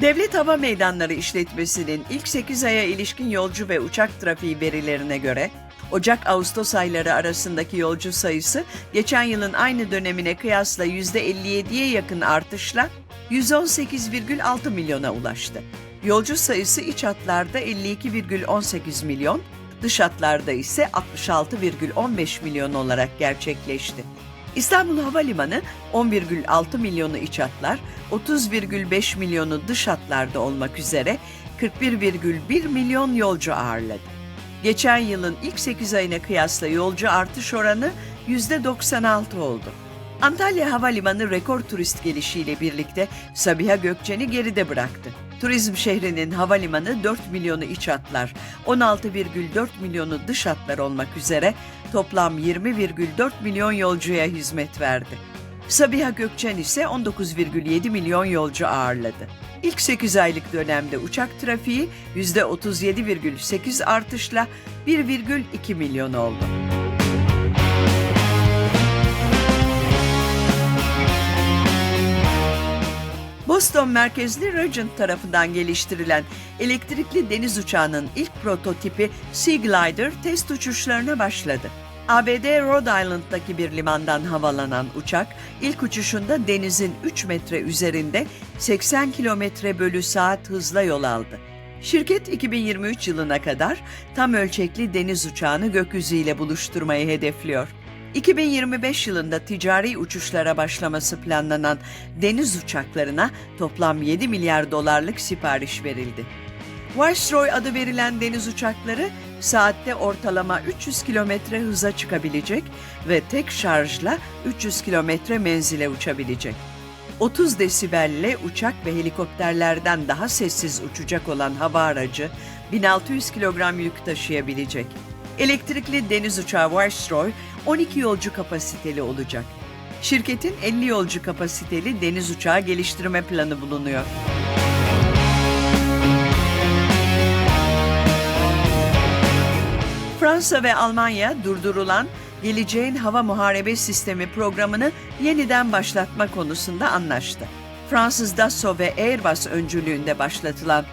Devlet Hava Meydanları İşletmesi'nin ilk 8 aya ilişkin yolcu ve uçak trafiği verilerine göre Ocak-Ağustos ayları arasındaki yolcu sayısı geçen yılın aynı dönemine kıyasla %57'ye yakın artışla 118,6 milyona ulaştı. Yolcu sayısı iç hatlarda 52,18 milyon, dış hatlarda ise 66,15 milyon olarak gerçekleşti. İstanbul Havalimanı 11,6 milyonu iç hatlar, 30,5 milyonu dış hatlarda olmak üzere 41,1 milyon yolcu ağırladı. Geçen yılın ilk 8 ayına kıyasla yolcu artış oranı %96 oldu. Antalya Havalimanı rekor turist gelişiyle birlikte Sabiha Gökçen'i geride bıraktı. Turizm şehrinin havalimanı 4 milyonu iç hatlar, 16,4 milyonu dış hatlar olmak üzere toplam 20,4 milyon yolcuya hizmet verdi. Sabiha Gökçen ise 19,7 milyon yolcu ağırladı. İlk 8 aylık dönemde uçak trafiği %37,8 artışla 1,2 milyon oldu. Boston merkezli Regent tarafından geliştirilen elektrikli deniz uçağının ilk prototipi Sea Glider test uçuşlarına başladı. ABD Rhode Island'daki bir limandan havalanan uçak ilk uçuşunda denizin 3 metre üzerinde 80 kilometre bölü saat hızla yol aldı. Şirket 2023 yılına kadar tam ölçekli deniz uçağını gökyüzüyle buluşturmayı hedefliyor. 2025 yılında ticari uçuşlara başlaması planlanan deniz uçaklarına toplam 7 milyar dolarlık sipariş verildi. Viceroy adı verilen deniz uçakları saatte ortalama 300 kilometre hıza çıkabilecek ve tek şarjla 300 kilometre menzile uçabilecek. 30 desibelle uçak ve helikopterlerden daha sessiz uçacak olan hava aracı 1600 kilogram yük taşıyabilecek. Elektrikli deniz uçağı Viceroy 12 yolcu kapasiteli olacak. Şirketin 50 yolcu kapasiteli deniz uçağı geliştirme planı bulunuyor. Fransa ve Almanya durdurulan Geleceğin Hava Muharebe Sistemi programını yeniden başlatma konusunda anlaştı. Fransız Dassault ve Airbus öncülüğünde başlatılan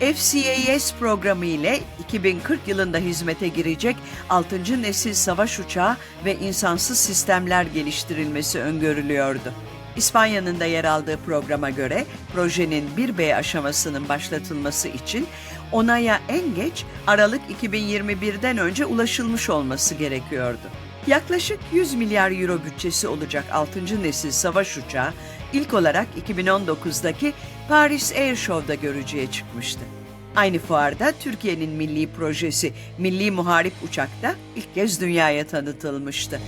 FCAS programı ile 2040 yılında hizmete girecek 6. nesil savaş uçağı ve insansız sistemler geliştirilmesi öngörülüyordu. İspanya'nın da yer aldığı programa göre projenin 1B aşamasının başlatılması için onaya en geç Aralık 2021'den önce ulaşılmış olması gerekiyordu. Yaklaşık 100 milyar euro bütçesi olacak 6. nesil savaş uçağı ilk olarak 2019'daki Paris Air Show'da görücüye çıkmıştı. Aynı fuarda Türkiye'nin milli projesi Milli Muharip Uçak'ta ilk kez dünyaya tanıtılmıştı.